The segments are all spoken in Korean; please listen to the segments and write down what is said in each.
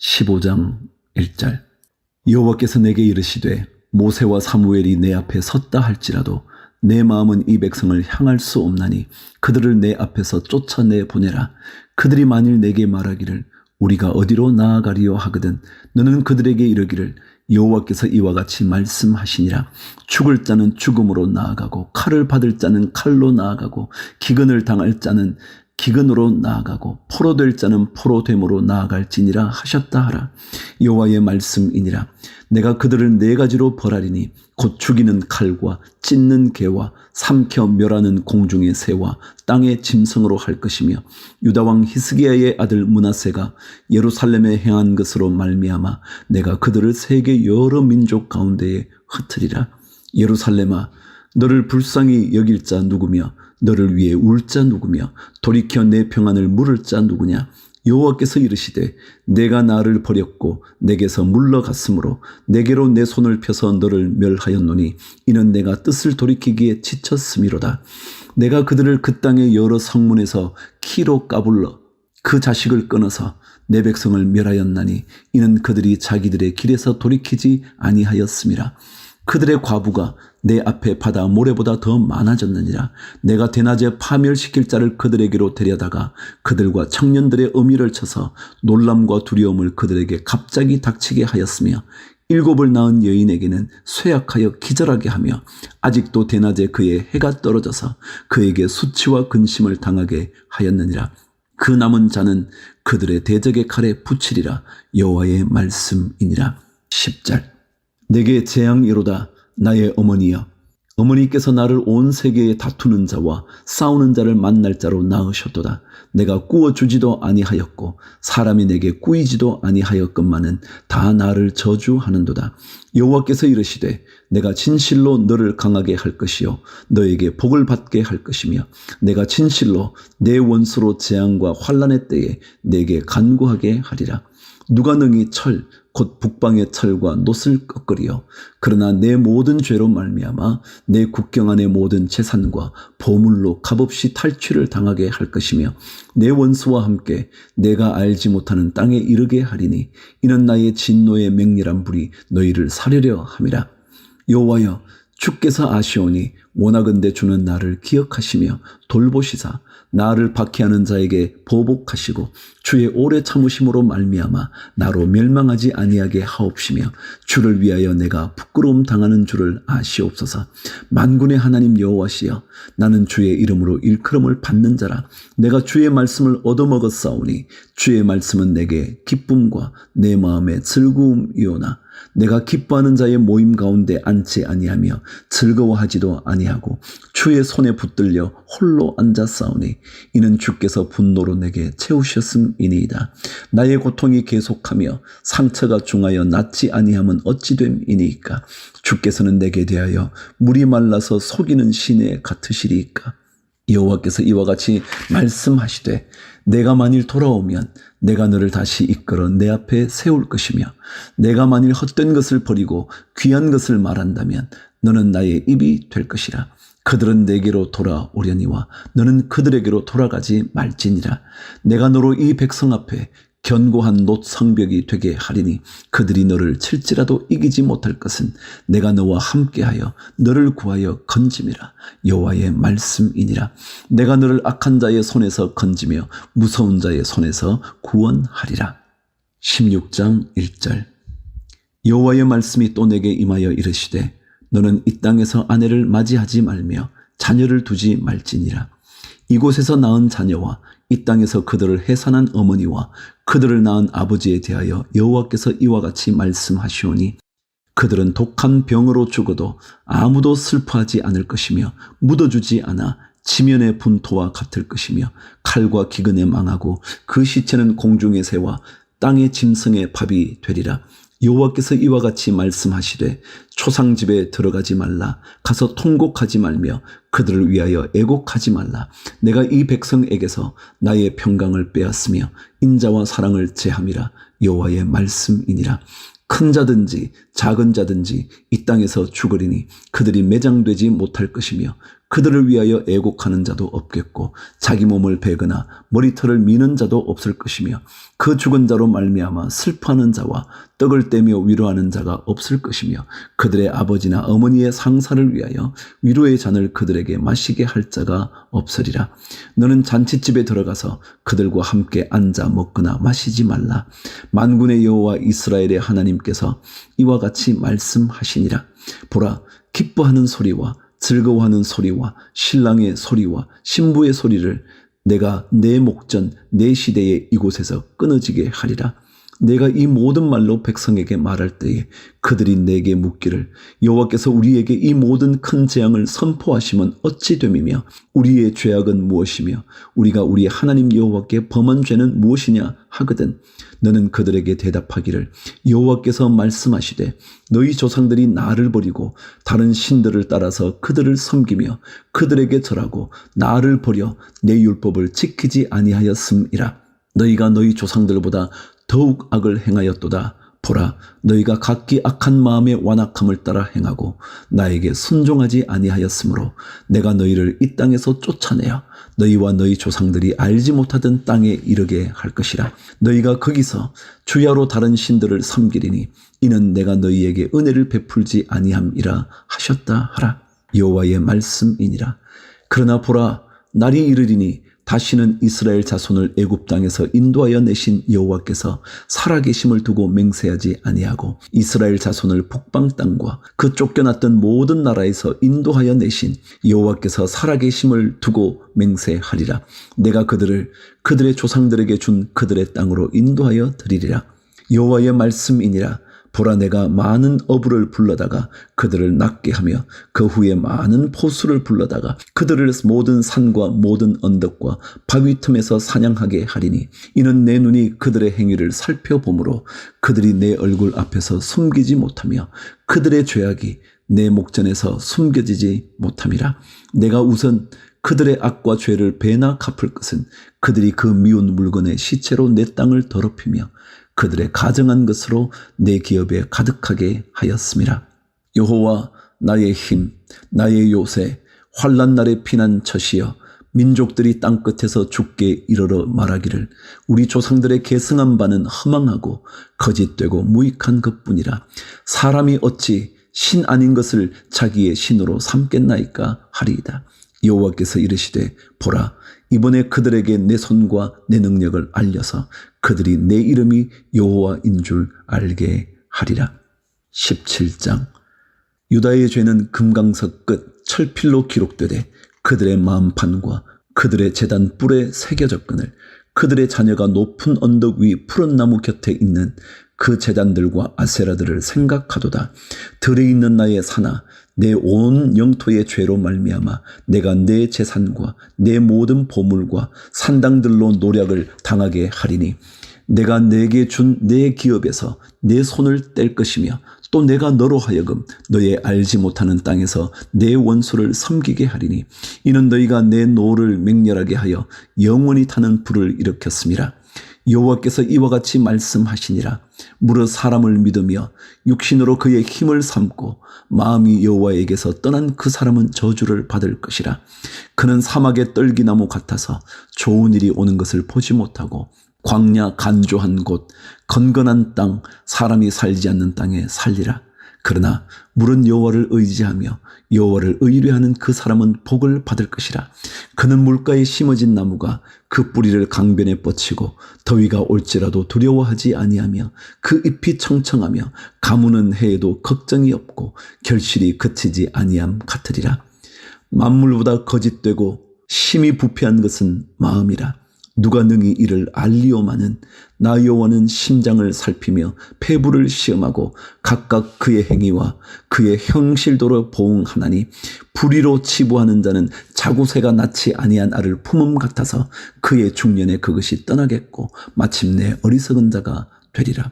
15장 1절. 여호와께서 내게 이르시되 모세와 사무엘이 내 앞에 섰다 할지라도 내 마음은 이 백성을 향할 수 없나니 그들을 내 앞에서 쫓아내 보내라. 그들이 만일 내게 말하기를 우리가 어디로 나아가리요 하거든 너는 그들에게 이르기를 여호와께서 이와 같이 말씀하시니라. 죽을 자는 죽음으로 나아가고 칼을 받을 자는 칼로 나아가고 기근을 당할 자는 기근으로 나아가고 포로될 자는 포로됨으로 나아갈지니라 하셨다 하라. 여호와의 말씀이니라. 내가 그들을 네 가지로 벌하리니 곧 죽이는 칼과 찢는 개와 삼켜 멸하는 공중의 새와 땅의 짐승으로 할 것이며 유다 왕 히스기야의 아들 문하세가 예루살렘에 행한 것으로 말미암아 내가 그들을 세계 여러 민족 가운데에 흩으리라. 예루살렘아 너를 불쌍히 여길 자 누구며 너를 위해 울 자 누구며 돌이켜 내 평안을 물을 자 누구냐? 여호와께서 이르시되 내가 나를 버렸고 내게서 물러갔으므로 내게로 내 손을 펴서 너를 멸하였노니 이는 내가 뜻을 돌이키기에 지쳤음이로다. 내가 그들을 그 땅의 여러 성문에서 키로 까불러 그 자식을 끊어서 내 백성을 멸하였나니 이는 그들이 자기들의 길에서 돌이키지 아니하였음이라. 그들의 과부가 내 앞에 바다 모래보다 더 많아졌느니라. 내가 대낮에 파멸시킬 자를 그들에게로 데려다가 그들과 청년들의 의미를 쳐서 놀람과 두려움을 그들에게 갑자기 닥치게 하였으며 일곱을 낳은 여인에게는 쇠약하여 기절하게 하며 아직도 대낮에 그의 해가 떨어져서 그에게 수치와 근심을 당하게 하였느니라. 그 남은 자는 그들의 대적의 칼에 붙이리라 여호와의 말씀이니라. 10절 내게 재앙이로다 나의 어머니여 어머니께서 나를 온 세계에 다투는 자와 싸우는 자를 만날 자로 낳으셨도다. 내가 꾸어주지도 아니하였고 사람이 내게 꾸이지도 아니하였건만은 다 나를 저주하는도다. 여호와께서 이르시되 내가 진실로 너를 강하게 할 것이요 너에게 복을 받게 할 것이며 내가 진실로 내 원수로 재앙과 환란의 때에 내게 간구하게 하리라. 누가 능히 철, 곧 북방의 철과 놋을 꺾으리요. 그러나 내 모든 죄로 말미암아 내 국경 안의 모든 재산과 보물로 값없이 탈취를 당하게 할 것이며 내 원수와 함께 내가 알지 못하는 땅에 이르게 하리니 이는 나의 진노의 맹렬한 불이 너희를 사려려 함이라. 여호와여 주께서 아시오니 원하건대 주는 나를 기억하시며 돌보시사 나를 박해하는 자에게 보복하시고 주의 오래 참으심으로 말미암아 나로 멸망하지 아니하게 하옵시며 주를 위하여 내가 부끄러움 당하는 줄을 아시옵소서. 만군의 하나님 여호와시여 나는 주의 이름으로 일컬음을 받는 자라. 내가 주의 말씀을 얻어먹었사오니 주의 말씀은 내게 기쁨과 내 마음의 즐거움이오나 내가 기뻐하는 자의 모임 가운데 앉지 아니하며 즐거워하지도 아니하고 주의 손에 붙들려 홀로 앉았사오니 이는 주께서 분노로 내게 채우셨음이니이다. 나의 고통이 계속하며 상처가 중하여 낫지 아니함은 어찌 됨이니이까 주께서는 내게 대하여 물이 말라서 속이는 시내 같으시리이까 여호와께서 이와 같이 말씀하시되 내가 만일 돌아오면 내가 너를 다시 이끌어 내 앞에 세울 것이며 내가 만일 헛된 것을 버리고 귀한 것을 말한다면 너는 나의 입이 될 것이라. 그들은 내게로 돌아오려니와 너는 그들에게로 돌아가지 말지니라. 내가 너로 이 백성 앞에 견고한 놋 성벽이 되게 하리니 그들이 너를 칠지라도 이기지 못할 것은 내가 너와 함께하여 너를 구하여 건짐이라. 여호와의 말씀이니라. 내가 너를 악한 자의 손에서 건지며 무서운 자의 손에서 구원하리라. 16장 1절. 여호와의 말씀이 또 내게 임하여 이르시되 너는 이 땅에서 아내를 맞이하지 말며 자녀를 두지 말지니라. 이곳에서 낳은 자녀와 이 땅에서 그들을 해산한 어머니와 그들을 낳은 아버지에 대하여 여호와께서 이와 같이 말씀하시오니 그들은 독한 병으로 죽어도 아무도 슬퍼하지 않을 것이며 묻어주지 않아 지면의 분토와 같을 것이며 칼과 기근에 망하고 그 시체는 공중의 새와 땅의 짐승의 밥이 되리라. 여호와께서 이와 같이 말씀하시되 초상집에 들어가지 말라 가서 통곡하지 말며 그들을 위하여 애곡하지 말라. 내가 이 백성에게서 나의 평강을 빼앗으며 인자와 사랑을 제함이라. 여호와의 말씀이니라. 큰 자든지 작은 자든지 이 땅에서 죽으리니 그들이 매장되지 못할 것이며 그들을 위하여 애곡하는 자도 없겠고 자기 몸을 베거나 머리털을 미는 자도 없을 것이며 그 죽은 자로 말미암아 슬퍼하는 자와 떡을 떼며 위로하는 자가 없을 것이며 그들의 아버지나 어머니의 상사를 위하여 위로의 잔을 그들에게 마시게 할 자가 없으리라. 너는 잔치집에 들어가서 그들과 함께 앉아 먹거나 마시지 말라. 만군의 여호와 이스라엘의 하나님께서 이와 같이 말씀하시니라. 보라 기뻐하는 소리와 즐거워하는 소리와 신랑의 소리와 신부의 소리를 내가 내 목전 내 시대에 이곳에서 끊어지게 하리라. 내가 이 모든 말로 백성에게 말할 때에 그들이 내게 묻기를 여호와께서 우리에게 이 모든 큰 재앙을 선포하시면 어찌 됨이며 우리의 죄악은 무엇이며 우리가 우리 하나님 여호와께 범한 죄는 무엇이냐 하거든 너는 그들에게 대답하기를 여호와께서 말씀하시되 너희 조상들이 나를 버리고 다른 신들을 따라서 그들을 섬기며 그들에게 절하고 나를 버려 내 율법을 지키지 아니하였음이라 너희가 너희 조상들보다 더욱 악을 행하였도다. 보라, 너희가 각기 악한 마음의 완악함을 따라 행하고 나에게 순종하지 아니하였으므로 내가 너희를 이 땅에서 쫓아내어 너희와 너희 조상들이 알지 못하던 땅에 이르게 할 것이라. 너희가 거기서 주야로 다른 신들을 섬기리니 이는 내가 너희에게 은혜를 베풀지 아니함이라 하셨다 하라. 여호와의 말씀이니라. 그러나 보라, 날이 이르리니 다시는 이스라엘 자손을 애굽 땅에서 인도하여 내신 여호와께서 살아계심을 두고 맹세하지 아니하고 이스라엘 자손을 북방 땅과 그 쫓겨났던 모든 나라에서 인도하여 내신 여호와께서 살아계심을 두고 맹세하리라. 내가 그들을 그들의 조상들에게 준 그들의 땅으로 인도하여 드리리라. 여호와의 말씀이니라 보라 내가 많은 어부를 불러다가 그들을 낫게 하며 그 후에 많은 포수를 불러다가 그들을 모든 산과 모든 언덕과 바위 틈에서 사냥하게 하리니 이는 내 눈이 그들의 행위를 살펴보므로 그들이 내 얼굴 앞에서 숨기지 못하며 그들의 죄악이 내 목전에서 숨겨지지 못함이라. 내가 우선 그들의 악과 죄를 배나 갚을 것은 그들이 그 미운 물건의 시체로 내 땅을 더럽히며 그들의 가정한 것으로 내 기업에 가득하게 하였습니다. 여호와 나의 힘, 나의 요새, 환란 날의 피난처시여 민족들이 땅 끝에서 죽게 이르러 말하기를 우리 조상들의 계승한 바는 허망하고 거짓되고 무익한 것뿐이라 사람이 어찌 신 아닌 것을 자기의 신으로 삼겠나이까 하리이다. 여호와께서 이르시되 보라 이번에 그들에게 내 손과 내 능력을 알려서 그들이 내 이름이 여호와인 줄 알게 하리라. 17장 유다의 죄는 금강석 끝 철필로 기록되되 그들의 마음판과 그들의 재단 뿔에 새겨졌거늘 그들의 자녀가 높은 언덕 위 푸른 나무 곁에 있는 그 재단들과 아세라들을 생각하도다. 들에 있는 나의 사나 내 온 영토의 죄로 말미암아 내가 내 재산과 내 모든 보물과 산당들로 노력을 당하게 하리니 내가 내게 준 내 기업에서 내 손을 뗄 것이며 또 내가 너로 하여금 너의 알지 못하는 땅에서 내 원수를 섬기게 하리니 이는 너희가 내 노를 맹렬하게 하여 영원히 타는 불을 일으켰습니다. 여호와께서 이와 같이 말씀하시니라. 무릇 사람을 믿으며 육신으로 그의 힘을 삼고 마음이 여호와에게서 떠난 그 사람은 저주를 받을 것이라. 그는 사막의 떨기나무 같아서 좋은 일이 오는 것을 보지 못하고 광야 간조한 곳 건건한 땅 사람이 살지 않는 땅에 살리라 그러나 물은 여호와를 의지하며 여호와를 의뢰하는 그 사람은 복을 받을 것이라. 그는 물가에 심어진 나무가 그 뿌리를 강변에 뻗치고 더위가 올지라도 두려워하지 아니하며 그 잎이 청청하며 가무는 해에도 걱정이 없고 결실이 그치지 아니함 같으리라. 만물보다 거짓되고 심히 부패한 것은 마음이라. 누가 능히 이를 알리오마는 나 여호와는 심장을 살피며 폐부를 시험하고 각각 그의 행위와 그의 형실도로 보응하나니 불의로 치부하는 자는 자구새가 낳지 아니한 알을 품음 같아서 그의 중년에 그것이 떠나겠고 마침내 어리석은 자가 되리라.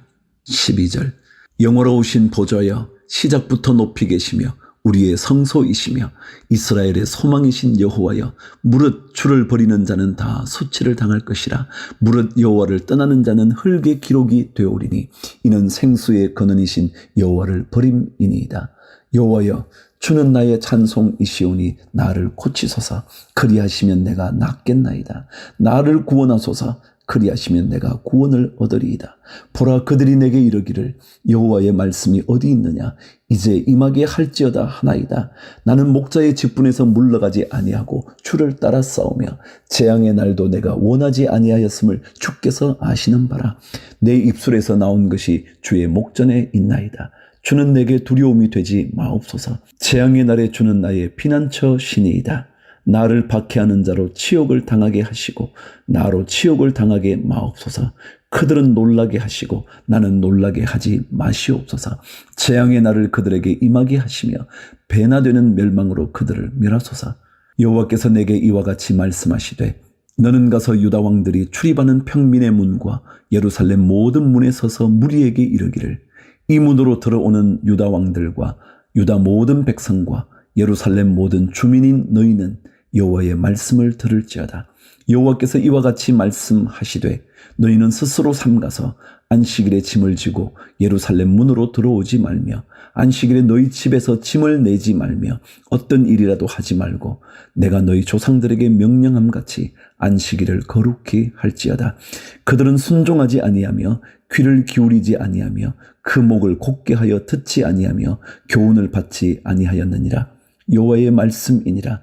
12절 영어로우신 보좌여 시작부터 높이 계시며 우리의 성소이시며 이스라엘의 소망이신 여호와여 무릇 주를 버리는 자는 다 수치를 당할 것이라. 무릇 여호와를 떠나는 자는 흙의 기록이 되오리니 이는 생수의 근원이신 여호와를 버림이니이다. 여호와여 주는 나의 찬송이시오니 나를 고치소서. 그리하시면 내가 낫겠나이다. 나를 구원하소서 그리하시면 내가 구원을 얻으리이다. 보라 그들이 내게 이르기를 여호와의 말씀이 어디 있느냐? 이제 임하게 할지어다 하나이다. 나는 목자의 직분에서 물러가지 아니하고 주를 따라 싸우며 재앙의 날도 내가 원하지 아니하였음을 주께서 아시는 바라. 내 입술에서 나온 것이 주의 목전에 있나이다. 주는 내게 두려움이 되지 마옵소서. 재앙의 날에 주는 나의 피난처 신이이다. 나를 박해하는 자로 치욕을 당하게 하시고 나로 치욕을 당하게 마옵소서. 그들은 놀라게 하시고 나는 놀라게 하지 마시옵소서. 재앙의 날을 그들에게 임하게 하시며 배나 되는 멸망으로 그들을 멸하소서. 여호와께서 내게 이와 같이 말씀하시되 너는 가서 유다 왕들이 출입하는 평민의 문과 예루살렘 모든 문에 서서 무리에게 이르기를 이 문으로 들어오는 유다 왕들과 유다 모든 백성과 예루살렘 모든 주민인 너희는 여호와의 말씀을 들을지어다. 여호와께서 이와 같이 말씀하시되 너희는 스스로 삼가서 안식일에 짐을 지고 예루살렘 문으로 들어오지 말며 안식일에 너희 집에서 짐을 내지 말며 어떤 일이라도 하지 말고 내가 너희 조상들에게 명령함 같이 안식일을 거룩히 할지어다. 그들은 순종하지 아니하며 귀를 기울이지 아니하며 그 목을 곧게 하여 듣지 아니하며 교훈을 받지 아니하였느니라. 여호와의 말씀이니라.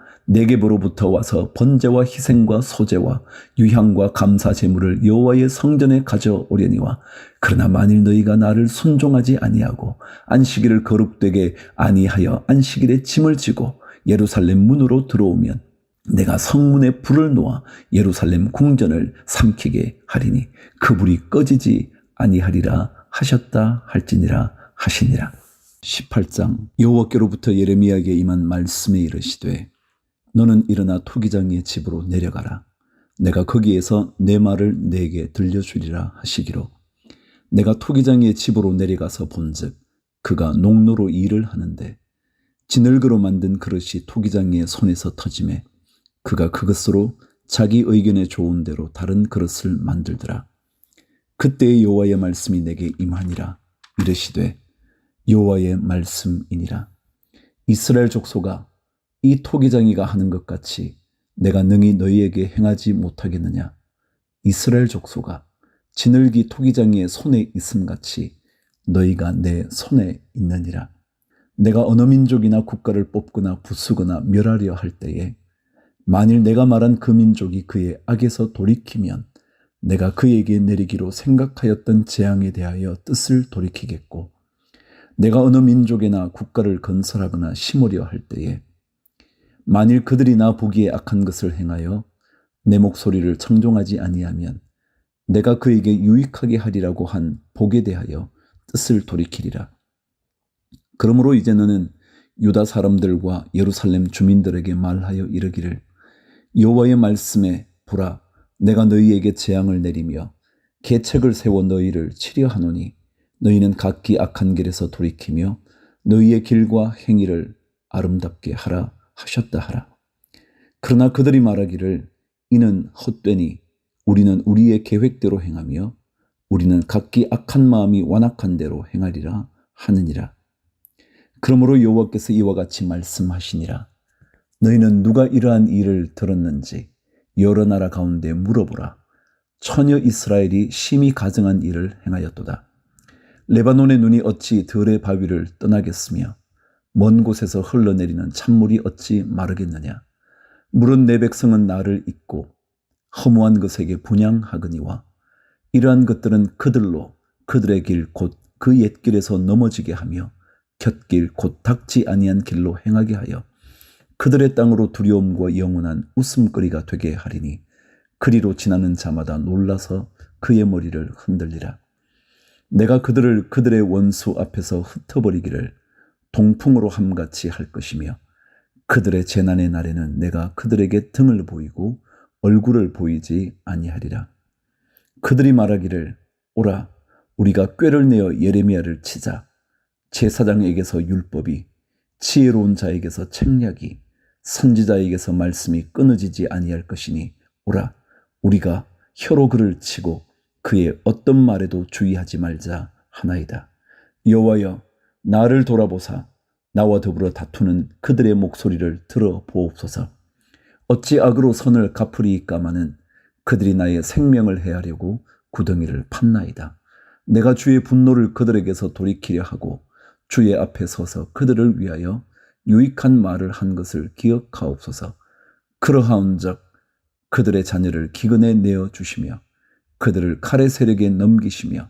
내게로부터 와서 번제와 희생과 소제와 유향과 감사 제물을 여호와의 성전에 가져오려니와 그러나 만일 너희가 나를 순종하지 아니하고 안식일을 거룩되게 아니하여 안식일에 짐을 지고 예루살렘 문으로 들어오면 내가 성문에 불을 놓아 예루살렘 궁전을 삼키게 하리니 그 불이 꺼지지 아니하리라 하셨다 할지니라 하시니라. 18장. 여호와께로부터 예레미야에게 임한 말씀에 이르시되 너는 일어나 토기장의 집으로 내려가라. 내가 거기에서 내 말을 내게 들려주리라 하시기로. 내가 토기장의 집으로 내려가서 본즉 그가 농로로 일을 하는데 진흙으로 만든 그릇이 토기장의 손에서 터짐에 그가 그것으로 자기 의견에 좋은 대로 다른 그릇을 만들더라. 그때의 여호와의 말씀이 내게 임하니라 이르시되 여호와의 말씀이니라. 이스라엘 족소가 이 토기장이가 하는 것 같이 내가 능히 너희에게 행하지 못하겠느냐? 이스라엘 족소가 진흙이 토기장이의 손에 있음 같이 너희가 내 손에 있느니라. 내가 어느 민족이나 국가를 뽑거나 부수거나 멸하려 할 때에 만일 내가 말한 그 민족이 그의 악에서 돌이키면 내가 그에게 내리기로 생각하였던 재앙에 대하여 뜻을 돌이키겠고 내가 어느 민족이나 국가를 건설하거나 심으려 할 때에 만일 그들이 나 보기에 악한 것을 행하여 내 목소리를 청종하지 아니하면 내가 그에게 유익하게 하리라고 한 복에 대하여 뜻을 돌이키리라. 그러므로 이제 너는 유다 사람들과 예루살렘 주민들에게 말하여 이르기를 여호와의 말씀에 보라 내가 너희에게 재앙을 내리며 계책을 세워 너희를 치려 하노니 너희는 각기 악한 길에서 돌이키며 너희의 길과 행위를 아름답게 하라 하셨다 하라. 그러나 그들이 말하기를 이는 헛되니 우리는 우리의 계획대로 행하며 우리는 각기 악한 마음이 완악한 대로 행하리라 하느니라. 그러므로 여호와께서 이와 같이 말씀하시니라. 너희는 누가 이러한 일을 들었는지 여러 나라 가운데 물어보라. 처녀 이스라엘이 심히 가증한 일을 행하였도다. 레바논의 눈이 어찌 들의 바위를 떠나겠으며 먼 곳에서 흘러내리는 찬물이 어찌 마르겠느냐. 물은 내 백성은 나를 잊고 허무한 것에게 분양하거니와 이러한 것들은 그들로 그들의 길 곧 그 옛길에서 넘어지게 하며 곁길 곧 닥지 아니한 길로 행하게 하여 그들의 땅으로 두려움과 영원한 웃음거리가 되게 하리니 그리로 지나는 자마다 놀라서 그의 머리를 흔들리라. 내가 그들을 그들의 원수 앞에서 흩어버리기를 동풍으로 함같이 할 것이며 그들의 재난의 날에는 내가 그들에게 등을 보이고 얼굴을 보이지 아니하리라. 그들이 말하기를 오라 우리가 꾀를 내어 예레미야를 치자 제사장에게서 율법이 지혜로운 자에게서 책략이 선지자에게서 말씀이 끊어지지 아니할 것이니 오라 우리가 혀로 그를 치고 그의 어떤 말에도 주의하지 말자 하나이다. 여호와여 나를 돌아보사 나와 더불어 다투는 그들의 목소리를 들어 보옵소서. 어찌 악으로 선을 갚으리이까마는 그들이 나의 생명을 해하려고 구덩이를 팠나이다. 내가 주의 분노를 그들에게서 돌이키려 하고 주의 앞에 서서 그들을 위하여 유익한 말을 한 것을 기억하옵소서. 그러하온적 그들의 자녀를 기근에 내어 주시며 그들을 칼의 세력에 넘기시며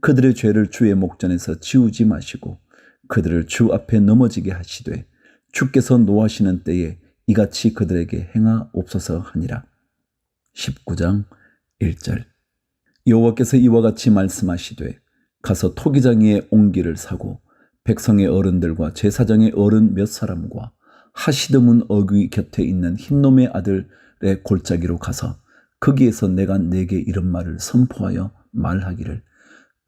그들의 죄를 주의 목전에서 지우지 마시고 그들을 주 앞에 넘어지게 하시되 주께서 노하시는 때에 이같이 그들에게 행하옵소서 하니라. 19장 1절 여호와께서 이와 같이 말씀하시되 가서 토기장이의 옹기를 사고 백성의 어른들과 제사장의 어른 몇 사람과 하시드문 어귀 곁에 있는 흰놈의 아들의 골짜기로 가서 거기에서 내가 내게 이런 말을 선포하여 말하기를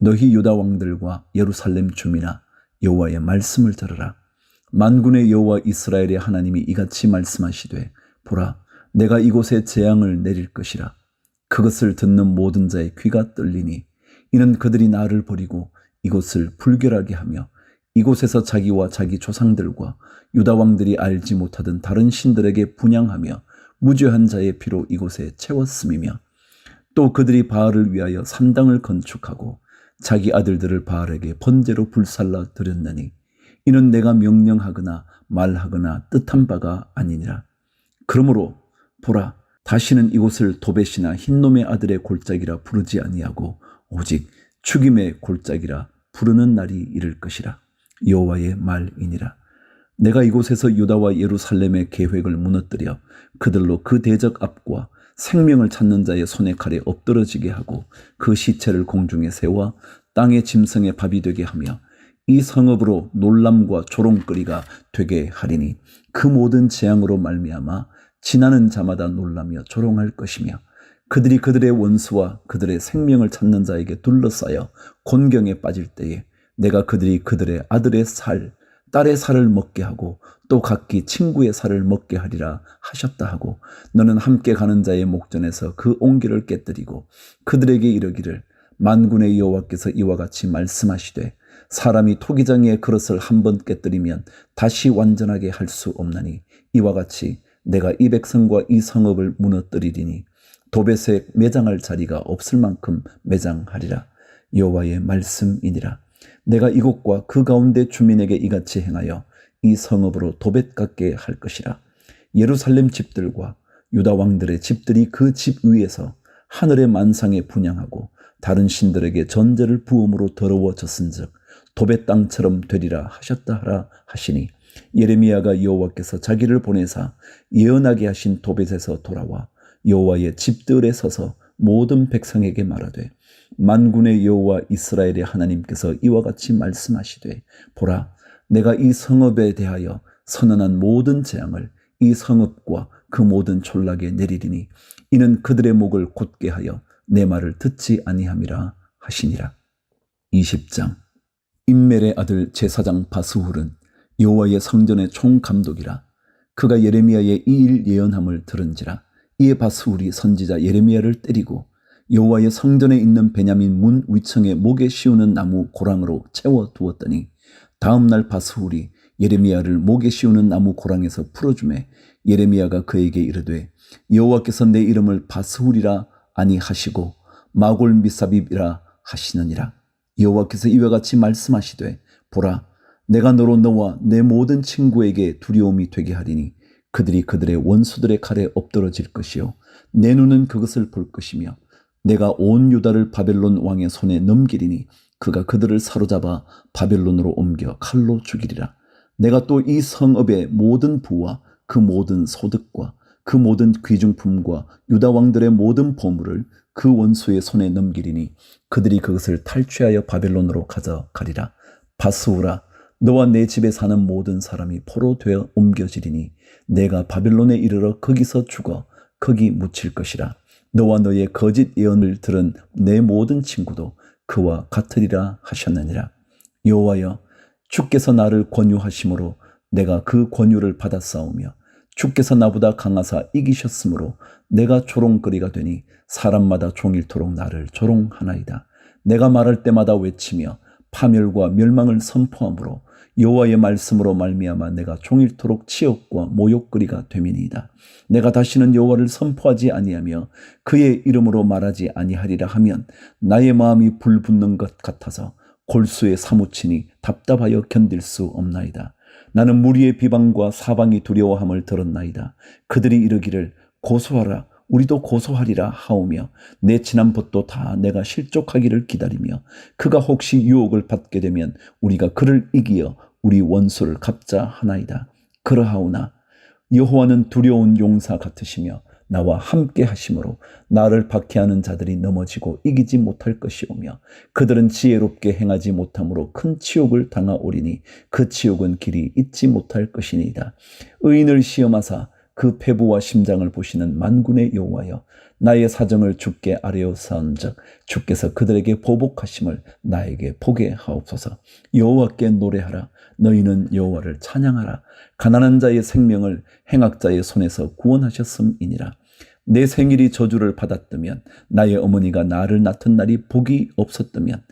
너희 유다 왕들과 예루살렘 주민아 여호와의 말씀을 들으라. 만군의 여호와 이스라엘의 하나님이 이같이 말씀하시되 보라 내가 이곳에 재앙을 내릴 것이라. 그것을 듣는 모든 자의 귀가 떨리니 이는 그들이 나를 버리고 이곳을 불결하게 하며 이곳에서 자기와 자기 조상들과 유다 왕들이 알지 못하던 다른 신들에게 분양하며 무죄한 자의 피로 이곳에 채웠음이며 또 그들이 바알을 위하여 산당을 건축하고 자기 아들들을 바알에게 번제로 불살라 드렸나니 이는 내가 명령하거나 말하거나 뜻한 바가 아니니라. 그러므로 보라 다시는 이곳을 도벳이나 흰놈의 아들의 골짜기라 부르지 아니하고 오직 죽임의 골짜기라 부르는 날이 이를 것이라. 여호와의 말이니라. 내가 이곳에서 유다와 예루살렘의 계획을 무너뜨려 그들로 그 대적 앞과 생명을 찾는 자의 손에 칼에 엎드러지게 하고 그 시체를 공중에 세워 땅의 짐승의 밥이 되게 하며 이 성읍으로 놀람과 조롱거리가 되게 하리니 그 모든 재앙으로 말미암아 지나는 자마다 놀라며 조롱할 것이며 그들이 그들의 원수와 그들의 생명을 찾는 자에게 둘러싸여 곤경에 빠질 때에 내가 그들이 그들의 아들의 살, 딸의 살을 먹게 하고 또 각기 친구의 살을 먹게 하리라 하셨다 하고 너는 함께 가는 자의 목전에서 그 옹기를 깨뜨리고 그들에게 이르기를 만군의 여호와께서 이와 같이 말씀하시되 사람이 토기장의 그릇을 한 번 깨뜨리면 다시 완전하게 할 수 없나니 이와 같이 내가 이 백성과 이 성읍을 무너뜨리리니 도벳에 매장할 자리가 없을 만큼 매장하리라. 여호와의 말씀이니라 내가 이곳과 그 가운데 주민에게 이같이 행하여 이 성읍으로 도벳 같게 할 것이라. 예루살렘 집들과 유다 왕들의 집들이 그 집 위에서 하늘의 만상에 분양하고 다른 신들에게 전제를 부음으로 더러워졌은즉 도벳 땅처럼 되리라 하셨다 하라 하시니 예레미야가 여호와께서 자기를 보내사 예언하게 하신 도벳에서 돌아와 여호와의 집들에 서서 모든 백성에게 말하되 만군의 여호와 이스라엘의 하나님께서 이와 같이 말씀하시되 보라 내가 이 성읍에 대하여 선언한 모든 재앙을 이 성읍과 그 모든 촌락에 내리리니 이는 그들의 목을 곧게 하여 내 말을 듣지 아니함이라 하시니라. 20장. 인멜의 아들 제사장 바스훌은 여호와의 성전의 총감독이라. 그가 예레미야의 이 일 예언함을 들은지라. 이에 바스훌이 선지자 예레미야를 때리고 여호와의 성전에 있는 베냐민 문 위층에 목에 씌우는 나무 고랑으로 채워 두었더니 다음 날 바스훌이 예레미야를 목에 씌우는 나무 고랑에서 풀어주매 예레미야가 그에게 이르되 여호와께서 내 이름을 바스훌이라 아니하시고 마골 미사빕이라 하시느니라. 여호와께서 이와 같이 말씀하시되 보라 내가 너로 너와 내 모든 친구에게 두려움이 되게 하리니 그들이 그들의 원수들의 칼에 엎드러질 것이요 내 눈은 그것을 볼 것이며 내가 온 유다를 바벨론 왕의 손에 넘기리니 그가 그들을 사로잡아 바벨론으로 옮겨 칼로 죽이리라. 내가 또 이 성읍의 모든 부와 그 모든 소득과 그 모든 귀중품과 유다 왕들의 모든 보물을 그 원수의 손에 넘기리니 그들이 그것을 탈취하여 바벨론으로 가져가리라. 바스우라 너와 내 집에 사는 모든 사람이 포로 되어 옮겨지리니 내가 바벨론에 이르러 거기서 죽어 거기 묻힐 것이라 너와 너의 거짓 예언을 들은 내 모든 친구도 그와 같으리라 하셨느니라 여호와여 주께서 나를 권유하심으로 내가 그 권유를 받았사오며 주께서 나보다 강하사 이기셨으므로 내가 조롱거리가 되니 사람마다 종일토록 나를 조롱하나이다. 내가 말할 때마다 외치며 파멸과 멸망을 선포함으로 여호와의 말씀으로 말미암아 내가 종일토록 치욕과 모욕거리가 되미니이다. 내가 다시는 여호와를 선포하지 아니하며 그의 이름으로 말하지 아니하리라 하면 나의 마음이 불붙는 것 같아서 골수에 사무치니 답답하여 견딜 수 없나이다. 나는 무리의 비방과 사방이 두려워함을 들었나이다. 그들이 이르기를 고소하라 우리도 고소하리라 하오며 내 지난 벗도 다 내가 실족하기를 기다리며 그가 혹시 유혹을 받게 되면 우리가 그를 이기어 우리 원수를 갚자 하나이다. 그러하오나 여호와는 두려운 용사 같으시며 나와 함께 하심으로 나를 박해하는 자들이 넘어지고 이기지 못할 것이오며 그들은 지혜롭게 행하지 못함으로 큰 치욕을 당하오리니 그 치욕은 길이 잊지 못할 것이니이다. 의인을 시험하사 그 폐부와 심장을 보시는 만군의 여호와여 나의 사정을 주께 아뢰어사온즉 주께서 그들에게 보복하심을 나에게 보게 하옵소서. 여호와께 노래하라. 너희는 여호와를 찬양하라. 가난한 자의 생명을 행악자의 손에서 구원하셨음이니라. 내 생일이 저주를 받았다면 나의 어머니가 나를 낳던 날이 복이 없었다면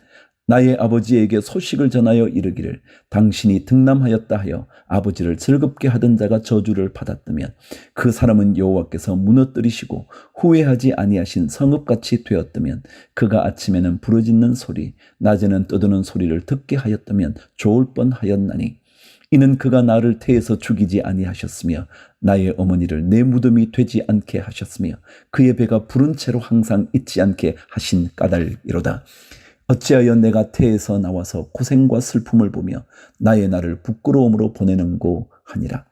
나의 아버지에게 소식을 전하여 이르기를 당신이 등남하였다 하여 아버지를 즐겁게 하던 자가 저주를 받았다면 그 사람은 여호와께서 무너뜨리시고 후회하지 아니하신 성읍같이 되었다면 그가 아침에는 부르짖는 소리 낮에는 떠드는 소리를 듣게 하였다면 좋을 뻔하였나니 이는 그가 나를 태에서 죽이지 아니하셨으며 나의 어머니를 내 무덤이 되지 않게 하셨으며 그의 배가 부른 채로 항상 있지 않게 하신 까닭이로다. 어찌하여 내가 태에서 나와서 고생과 슬픔을 보며 나의 날을 부끄러움으로 보내는고 하니라.